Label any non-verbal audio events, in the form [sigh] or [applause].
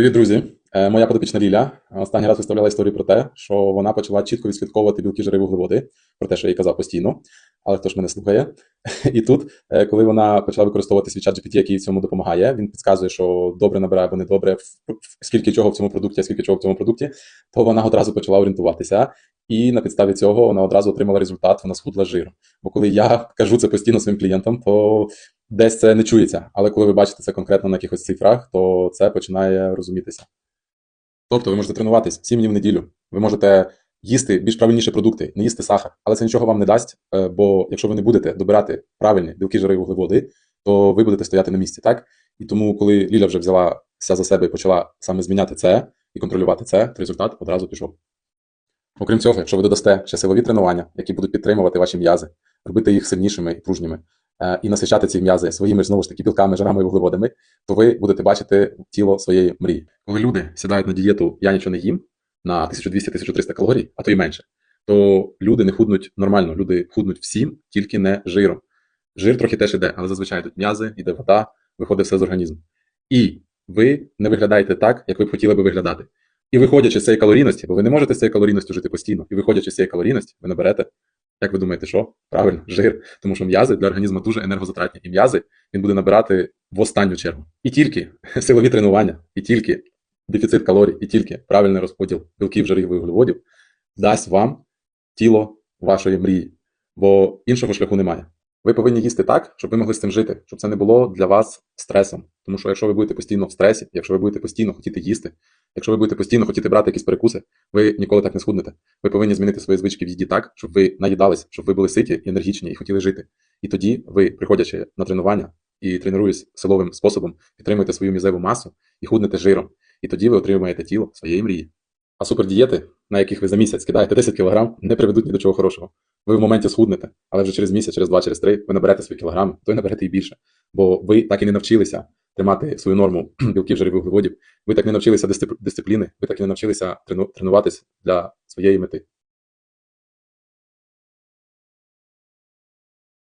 Привіт, друзі! Е, Моя подопічна Ліля останній раз виставляла історію про те, що вона почала чітко відслідковувати білки, жири, вуглеводи, про те, що я їй казав постійно, але хто ж мене слухає. [laughs] І тут, е, коли вона почала використовувати свій чат GPT, який в цьому допомагає, він підказує, що добре набирає або не добре, скільки чого в цьому продукті, а скільки чого в цьому продукті, то вона одразу почала орієнтуватися. І на підставі цього вона одразу отримала результат, вона схудла жиром. Бо коли я кажу це постійно своїм клієнтам, то десь це не чується. Але коли ви бачите це конкретно на якихось цифрах, то це починає розумітися. Тобто ви можете тренуватись 7 днів в неділю, ви можете їсти більш правильніші продукти, не їсти сахар, але це нічого вам не дасть, е, бо якщо ви не будете добирати правильні білки, жири і вуглеводи, то ви будете стояти на місці, так? І тому, коли Ліля вже взялася за себе і почала саме зміняти це і контролювати це, то результат одразу пішов. Окрім цього, якщо ви додасте ще силові тренування, які будуть підтримувати ваші м'язи, робити їх сильнішими і пружніми, і насичати ці м'язи своїми знову ж таки білками, жирами і вуглеводами, то ви будете бачити тіло своєї мрії. Коли люди сідають на дієту Я нічого не їм на 1200-1300 калорій, а то й менше, то люди не худнуть нормально, люди худнуть всім, тільки не жиром. Жир трохи теж іде, але зазвичай йдуть м'язи, іде вода, виходить все з організму. І ви не виглядаєте так, як ви б хотіли би виглядати. І виходячи з цієї калорійності, бо ви не можете з цієї калорійності жити постійно, і виходячи з цієї калорійності, ви наберете, як ви думаєте, що? Правильно, жир. Тому що м'язи для організму дуже енергозатратні. І м'язи він буде набирати в останню чергу. І тільки [laughs] силові тренування, і тільки дефіцит калорій, і тільки правильний розподіл білків, жирів і вуглеводів дасть вам тіло вашої мрії, бо іншого шляху немає. Ви повинні їсти так, щоб ви могли з цим жити, щоб це не було для вас стресом. Тому що якщо ви будете постійно в стресі, якщо ви будете постійно хотіти їсти, якщо ви будете постійно хотіти брати якісь перекуси, ви ніколи так не схуднете. Ви повинні змінити свої звички в їді так, щоб ви наїдались, щоб ви були ситі, і енергічні і хотіли жити. І тоді ви, приходячи на тренування і тренуючись силовим способом, підтримуєте свою мізеву масу і худнете жиром. І тоді ви отримаєте тіло своєї мрії. А супердієти, на яких ви за місяць кидаєте 10 кг, не приведуть ні до чого хорошого. Ви в моменті схуднете, але вже через місяць, через два, через три ви наберете свої кілограми, то й наберете і більше. Бо ви так і не навчилися тримати свою норму [clears throat] білків, жирів, вуглеводів. Ви так не навчилися дисципліни, ви так і не навчилися трену- тренуватись для своєї мети.